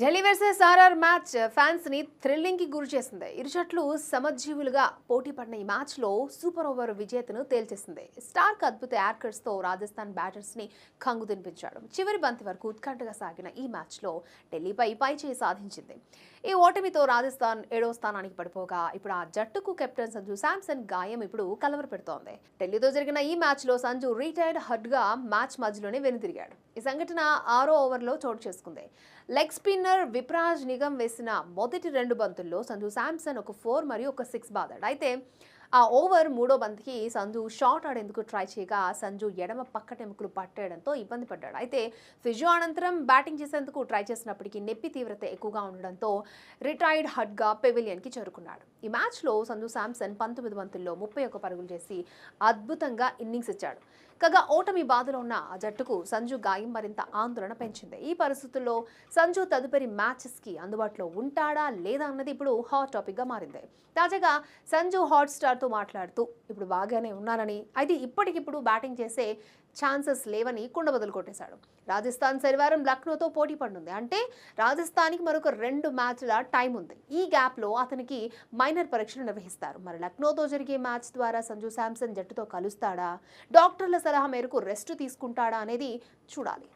Delhi versus RR match ఫ్యాన్స్ని థ్రిల్లింగ్కి గురి చేసింది. ఇరు జట్లు సమజీవులుగా పోటీ పడిన ఈ మ్యాచ్లో సూపర్ ఓవర్ విజేతను తేల్చేసింది. స్టార్క్ అద్భుత యార్కర్స్తో రాజస్థాన్ బ్యాటర్స్ని కంగు తినిపించాడు. చివరి బంతి వరకు ఉత్కంఠగా సాగిన ఈ మ్యాచ్లో ఢిల్లీపై పై చేయి సాధించింది. ఈ ఓటమితో రాజస్థాన్ ఏడో స్థానానికి పడిపోగా ఇప్పుడు ఆ జట్టుకు కెప్టెన్ సంజు శాంసన్ గాయం ఇప్పుడు కలవర పెడుతోంది. ఢిల్లీతో జరిగిన ఈ మ్యాచ్లో సంజు రిటైర్డ్ హడ్గా మ్యాచ్ మధ్యలోనే వెనుతిరిగాడు ఈ సంఘటన ఆరో ఓవర్లో చోటు చేసుకుంది. లెగ్ స్పిన్నర్ విప్రాజ్ నిగమ్ వేసిన మొదటి రెండు బంతుల్లో సంజు శాంసన్ ఒక ఫోర్ మరియు ఒక సిక్స్ బాదాడు. అయితే ఆ ఓవర్ మూడో బంతికి సంజు షాట్ ఆడేందుకు ట్రై చేయగా సంజు ఎడమ పక్కటెముకలు పట్టేయడంతో ఇబ్బంది పడ్డాడు. అయితే ఫిజో అనంతరం బ్యాటింగ్ చేసేందుకు ట్రై చేసినప్పటికీ నొప్పి తీవ్రత ఎక్కువగా ఉండడంతో రిటైర్డ్ హడ్గా పెవిలియన్కి చేరుకున్నాడు. ఈ మ్యాచ్లో సంజు శాంసన్ పంతొమ్మిది బంతుల్లో ముప్పై ఒక్క పరుగులు చేసి అద్భుతంగా ఇన్నింగ్స్ ఇచ్చాడు. కాగా ఓటమి బాధలో ఉన్న ఆ జట్టుకు సంజు గాయం మరింత ఆందోళన పెంచింది. ఈ పరిస్థితుల్లో సంజు తదుపరి మ్యాచెస్కి అందుబాటులో ఉంటాడా లేదా అన్నది ఇప్పుడు హాట్ టాపిక్గా మారింది. తాజాగా సంజు హాట్ స్టార్తో మాట్లాడుతూ ఇప్పుడు బాగానే ఉన్నానని అయితే ఇప్పటికిప్పుడు బ్యాటింగ్ చేసే ఛాన్సెస్ లేవని కుండబదులు కొట్టేశాడు. రాజస్థాన్ శనివారం లక్నోతో పోటీ పడుతుంది అంటే రాజస్థాన్కి మరొక రెండు మ్యాచ్ల టైం ఉంది. ఈ గ్యాప్లో అతనికి మైనర్ పరీక్షలు నిర్వహిస్తారు. మరి లక్నోతో జరిగే మ్యాచ్ ద్వారా సంజు శాంసన్ జట్టుతో కలుస్తాడా? డాక్టర్ల సలహా మేరకు రెస్ట్ తీసుకుంటాడా అనేది చూడాలి.